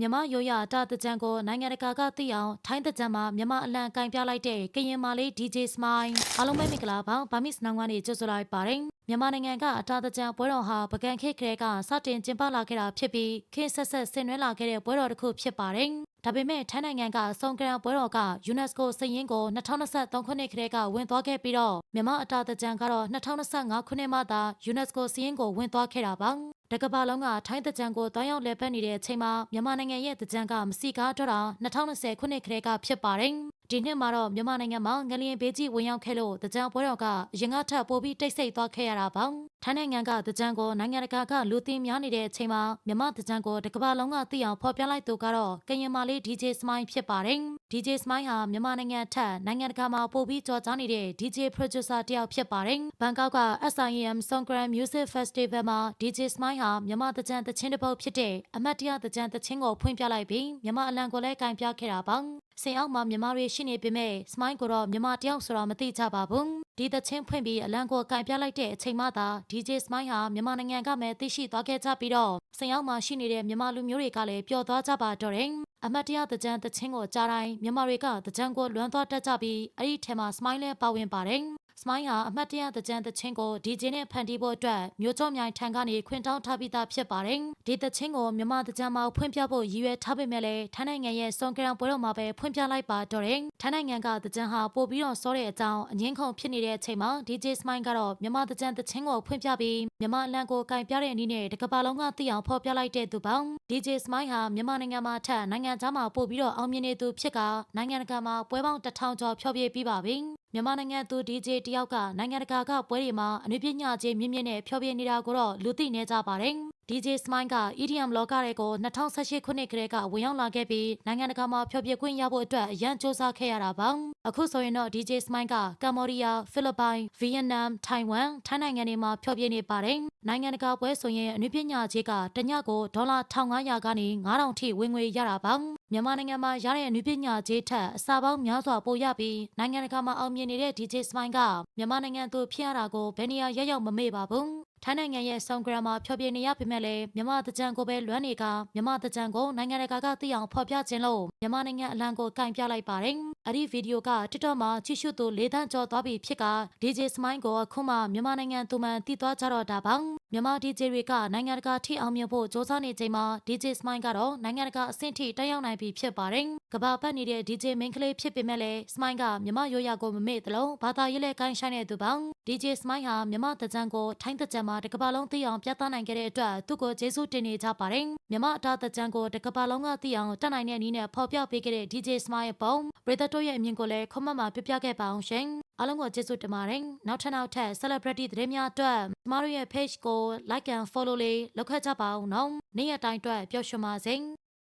မြန်မာရိုးရာတာတကြံကိုနိုင်ငံတကာကသိအောင်ထိုင်းတကြံမှာမြန်မာအလံကင်ပြလိုက်တဲ့ကရင်မာလေး DJ Smile အားလုံးပဲမင်္ဂလာပါဗာမစ်နောင်ကနေကြိုဆိုလိုက်ပါတယ်မြန်မာနိုင်ငံကအတာတကြံပွဲတော်ဟာပကံခေတ်ကလေးကစတင်ကျင်းပလာခဲ့တာဖြစ်ပြီးခေတ်ဆက်ဆက်ဆင်နွှဲလာခဲ့တဲ့ပွဲတော်တစ်ခုဖြစ်ပါတယ်ဒါပေမဲ့ထိုင်းနိုင်ငံကစုံကရန်ပွဲတော်က UNESCO စည်ရင်းကို2023ခုနှစ်ကလေးကဝင်သွားခဲ့ပြီးတော့မြန်မာအတာတကြံကတော့2025ခုနှစ်မှသာ UNESCO စည်ရင်းကိုဝင်သွားခဲ့တာပါ တကဘာလုံးကထိုင်းတကြံကိုတွားရောက်လည်ပတ်နေတဲ့အချိန်မှာမြန်မာနိုင်ငံရဲ့တကြံကမစီကားတော့တာ2020ခုနှစ်ကလေးကဖြစ်ပါတယ် ဒီနှစ်မှာတော့မြန်မာနိုင်ငံမှာငလျင်ဘေးကြီးဝင်ရောက်ခဲ့လို့တကြံပွဲတော်ကအရင်ကထပ်ပိုပြီးတိတ်ဆိတ်သွားခဲ့ရတာပါထိုင်းနိုင်ငံကတကြံကိုနိုင်ငံတကာကလူသိများနေတဲ့အချိန်မှာမြန်မာတကြံကိုတကဘာလုံးကသိအောင်ဖော်ပြလိုက်သူကတော့ကရင်မာလေး DJ Smile ဖြစ်ပါတယ် DJ Smile ဟာမြန်မာနိုင်ငံထက်နိုင်ငံတကာမှာပိုပြီးကြော်ကြားနေတဲ့ DJ producer တစ်ယောက်ဖြစ်ပါတယ်ဘန်ကောက်က SIM Songkran Music Festival မှာ DJ Smile ဟာမြန်မာတကြံတချင်းတစ်ပုတ်ဖြစ်တဲ့အမတ်တရတကြံတချင်းကိုဖွင့်ပြလိုက်ပြီးမြန်မာအလံကိုလည်းကင်ပြခဲ့တာပါ စင်အောက်မှာမြန်မာတွေရှိနေပေမဲ့ Smile ကိုတော့မြန်မာတယောက်ဆိုတော့မသိကြပါဘူးဒီတချင်းဖွင့်ပြီးအလံကိုကင်ပြလိုက်တဲ့အချိန်မှသာ DJ Smile ဟာမြန်မာနိုင်ငံကမဲ့သိရှိသွားခဲ့ကြပြီးတော့စင်အောက်မှာရှိနေတဲ့မြန်မာလူမျိုးတွေကလည်းပျော်သွားကြပါတော့တယ်အမတ်တရတကြံတချင်းကိုကြားတိုင်းမြန်မာတွေကတကြံကိုလွမ်းသွားတတ်ကြပြီးအဲ့ဒီထဲမှာ Smile လည်းပါဝင်ပါတယ် စမိုင်းဟာအမတ်တရတကြံတချင်းကို DJ နဲ့ဖန်တီးဖို့အတွက်မျိုးကျော်မြိုင်ထံကနေခွင့်တောင်းထားပြီးသားဖြစ်ပါတယ်။ဒီတချင်းကိုမြန်မာတကြံမှာဖွင့်ပြဖို့ရည်ရွယ်ထားပေမဲ့လည်းထိုင်းနိုင်ငံရဲ့စွန်ကရန်ပွဲတော်မှာပဲဖွင့်ပြလိုက်ပါတော့တယ်။ထိုင်းနိုင်ငံကတကြံဟာပို့ပြီးတော့စောတဲ့အကြောင်းအငင်းခုန်ဖြစ်နေတဲ့အချိန်မှာ DJ Smile ကတော့မြန်မာတကြံတချင်းကိုဖွင့်ပြပြီးမြန်မာအလံကိုကင်ပြတဲ့အနေနဲ့တကဘာလုံးကသိအောင်ဖော်ပြလိုက်တဲ့သူပေါင်း DJ Smile ဟာမြန်မာနိုင်ငံမှာထက်နိုင်ငံခြားမှာပို့ပြီးတော့အောင်မြင်နေသူဖြစ်ကနိုင်ငံတကာမှာပွဲပေါင်းတစ်ထောင်ကျော်ဖျော်ဖြေပြီးပါပြီ။ မြန်မာနိုင်ငံသူ DJ တယောက်ကနိုင်ငံတကာကပွဲတွေမှာအနုပညာချင်းမြင့်မြင့်နဲ့ဖျော်ဖြေနေတာကိုတော့လူသိနေကြပါတယ်။ DJ Smile က EDM လောကတွေကို2018ခုနှစ်ကတည်းကဝင်ရောက်လာခဲ့ပြီးနိုင်ငံတကာမှာဖျော်ဖြေခွင့်ရဖို့အတွက်အရန်စူးစမ်းခဲ့ရတာပါအခုဆိုရင်တော့ DJ Smile ကကမ္ဘောဒီးယားဖိလစ်ပိုင်ဗီယက်နမ်ထိုင်ဝမ်ထိုင်းနိုင်ငံတွေမှာဖျော်ဖြေနေပါတယ်နိုင်ငံတကာပွဲဆိုရင်အနုပညာကြီးကတညကိုဒေါ်လာ1500ကနေ9000ထိဝင်ငွေရတာပါမြန်မာနိုင်ငံမှာရတဲ့အနုပညာကြီးထက်အစာပေါင်းများစွာပိုရပြီးနိုင်ငံတကာမှာအောင်မြင်နေတဲ့ DJ Smile ကမြန်မာနိုင်ငံသူဖြစ်ရတာကိုဘယ်နေရာရောက်ရောက်မမေ့ပါဘူး ထိုင်းနိုင်ငံရဲ့ဆောင်ဂရမ်မှာဖျော်ဖြေနေရပေမဲ့လည်းမြန်မာတကြံကိုပဲလွမ်းနေကမြန်မာတကြံကိုနိုင်ငံတကာကသိအောင်ဖော်ပြခြင်းလို့မြန်မာနိုင်ငံအလံကိုကင်ပြလိုက်ပါတယ်။အဲ့ဒီဗီဒီယိုက TikTok မှာကြည့်ရှုသူ၄သန်းကျော်သွားပြီဖြစ်က DJ Smile ကိုအခုမှမြန်မာနိုင်ငံသူမှန်တည်သွားကြတော့တာပါ။ မြန်မာ DJ တွေကနိုင်ငံတကာထိအောင်မြင်ဖို့စ조사နေချိန်မှာ DJ Smile ကတော့နိုင်ငံတကာအဆင့်ထိတက်ရောက်နိုင်ပြီဖြစ်ပါတယ်။ကဘာပတ်နေတဲ့ DJ မင်းကလေးဖြစ်ပေမဲ့လည်း Smile ကမြန်မာရိုးရာကိုမမေ့သလိုဘာသာရေးလည်းကိုင်းဆိုင်တဲ့သူပါ။ DJ Smile ဟာမြန်မာတကြံကိုထိုင်းတကြံမှာတကဘာလုံးသိအောင်ပြသနိုင်ခဲ့တဲ့အတွက်သူ့ကိုကျေးဇူးတင်နေကြပါတယ်။မြမအတာတကြံကိုတကဘာလုံးကသိအောင်တက်နိုင်တဲ့နည်းနဲ့ဖော်ပြပေးခဲ့တဲ့ DJ Smile ပုံပရိသတ်တို့ရဲ့အမြင်ကိုလည်း comment မှာပြပြခဲ့ပါအောင်ရှင်။ အားလုံးကိုကျေးဇူးတင်ပါတယ်။နောက်ထပ်နောက်ထပ် celebrity သတင်းများအတွက်ကျမတို့ရဲ့ page ကို like and follow လေးလုပ်ခဲ့ကြပါအောင်နော်။နေ့ရက်တိုင်းအတွက်ပျော်ရွှင်ပါစေ။